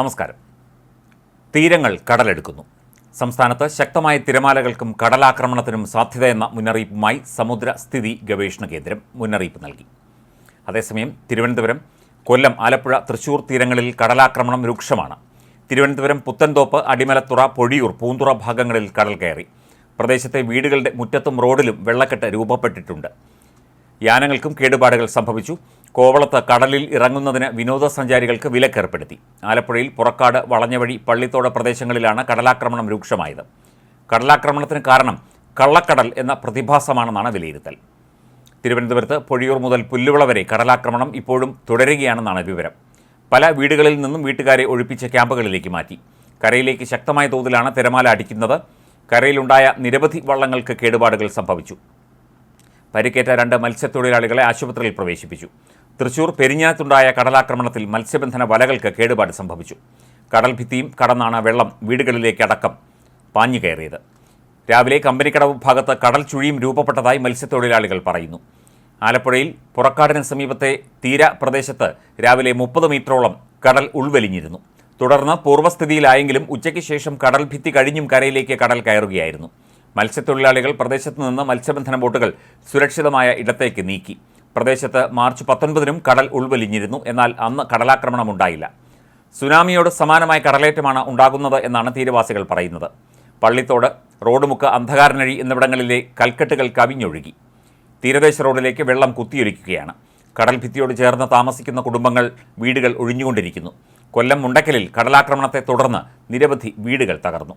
നമസ്കാരം. തീരങ്ങൾ കടലെടുക്കുന്നു. സംസ്ഥാനത്ത് ശക്തമായ തിരമാലകൾക്കും കടലാക്രമണത്തിനും സാധ്യതയെന്ന മുന്നറിയിപ്പുമായി സമുദ്ര സ്ഥിതി ഗവേഷണ കേന്ദ്രം മുന്നറിയിപ്പ് നൽകി. അതേസമയം തിരുവനന്തപുരം കൊല്ലം ആലപ്പുഴ തൃശൂർ തീരങ്ങളിൽ കടലാക്രമണം രൂക്ഷമാണ്. തിരുവനന്തപുരം പുത്തൻതോപ്പ് അടിമലത്തുറ പൊഴിയൂർ പൂന്തുറ ഭാഗങ്ങളിൽ കടൽ കയറി. പ്രദേശത്തെ വീടുകളുടെ മുറ്റത്തും റോഡിലും വെള്ളക്കെട്ട് രൂപപ്പെട്ടിട്ടുണ്ട്. യാനങ്ങൾക്കും കേടുപാടുകൾ സംഭവിച്ചു. കോവളത്ത് കടലിൽ ഇറങ്ങുന്നതിന് വിനോദസഞ്ചാരികൾക്ക് വിലക്കേർപ്പെടുത്തി. ആലപ്പുഴയിൽ പുറക്കാട് വളഞ്ഞവഴി പള്ളിത്തോട് പ്രദേശങ്ങളിലാണ് കടലാക്രമണം രൂക്ഷമായത്. കടലാക്രമണത്തിന് കാരണം കള്ളക്കടൽ എന്ന പ്രതിഭാസമാണെന്നാണ് വിലയിരുത്തൽ. തിരുവനന്തപുരത്ത് പൊഴിയൂർ മുതൽ പുല്ലുവള വരെ കടലാക്രമണം ഇപ്പോഴും തുടരുകയാണെന്നാണ് വിവരം. പല വീടുകളിൽ നിന്നും വീട്ടുകാരെ ഒഴിപ്പിച്ച ക്യാമ്പുകളിലേക്ക് മാറ്റി. കരയിലേക്ക് ശക്തമായ തോതിലാണ് തിരമാല അടിക്കുന്നത്. കരയിലുണ്ടായ നിരവധി വള്ളങ്ങൾക്ക് കേടുപാടുകൾ സംഭവിച്ചു. പരിക്കേറ്റ രണ്ട് മത്സ്യത്തൊഴിലാളികളെ ആശുപത്രിയിൽ പ്രവേശിപ്പിച്ചു. തൃശൂർ പെരിഞ്ഞാത്തുണ്ടായ കടലാക്രമണത്തിൽ മത്സ്യബന്ധന വലകൾക്ക് കേടുപാട് സംഭവിച്ചു. കടൽ ഭിത്തിയും കടന്നാണ് വെള്ളം വീടുകളിലേക്ക് അടക്കം പാഞ്ഞു കയറിയത്. രാവിലെ കമ്പനിക്കടവ് ഭാഗത്ത് കടൽ ചുഴിയും രൂപപ്പെട്ടതായി മത്സ്യത്തൊഴിലാളികൾ പറയുന്നു. ആലപ്പുഴയിൽ പുറക്കാടിന് സമീപത്തെ തീര പ്രദേശത്ത് രാവിലെ മുപ്പത് മീറ്ററോളം കടൽ ഉൾവലിഞ്ഞിരുന്നു. തുടർന്ന് പൂർവസ്ഥിതിയിലായെങ്കിലും ഉച്ചയ്ക്ക് ശേഷം കടൽ ഭിത്തി കഴിഞ്ഞും കരയിലേക്ക് കടൽ കയറുകയായിരുന്നു. മത്സ്യത്തൊഴിലാളികൾ പ്രദേശത്തു നിന്ന് മത്സ്യബന്ധന ബോട്ടുകൾ സുരക്ഷിതമായ ഇടത്തേക്ക് നീക്കി. പ്രദേശത്ത് മാർച്ച് പത്തൊൻപതിനും കടൽ ഉൾവലിഞ്ഞിരുന്നു. എന്നാൽ അന്ന് കടലാക്രമണം ഉണ്ടായില്ല സുനാമിയോട് സമാനമായ കടലേറ്റമാണ് ഉണ്ടാകുന്നത് എന്നാണ് തീരവാസികൾ പറയുന്നത്. പള്ളിത്തോട് റോഡുമുക്ക് അന്ധകാരനഴി എന്നിവിടങ്ങളിലെ കൽക്കെട്ടുകൾ കവിഞ്ഞൊഴുകി. തീരദേശ റോഡിലേക്ക് വെള്ളം കുത്തിയൊലിക്കുകയാണ്. കടൽഭിത്തിയോട് ചേർന്ന് താമസിക്കുന്ന കുടുംബങ്ങൾ വീടുകൾ ഒഴിഞ്ഞുകൊണ്ടിരിക്കുന്നു. കൊല്ലം മുണ്ടക്കലിൽ കടലാക്രമണത്തെ തുടർന്ന് നിരവധി വീടുകൾ തകർന്നു.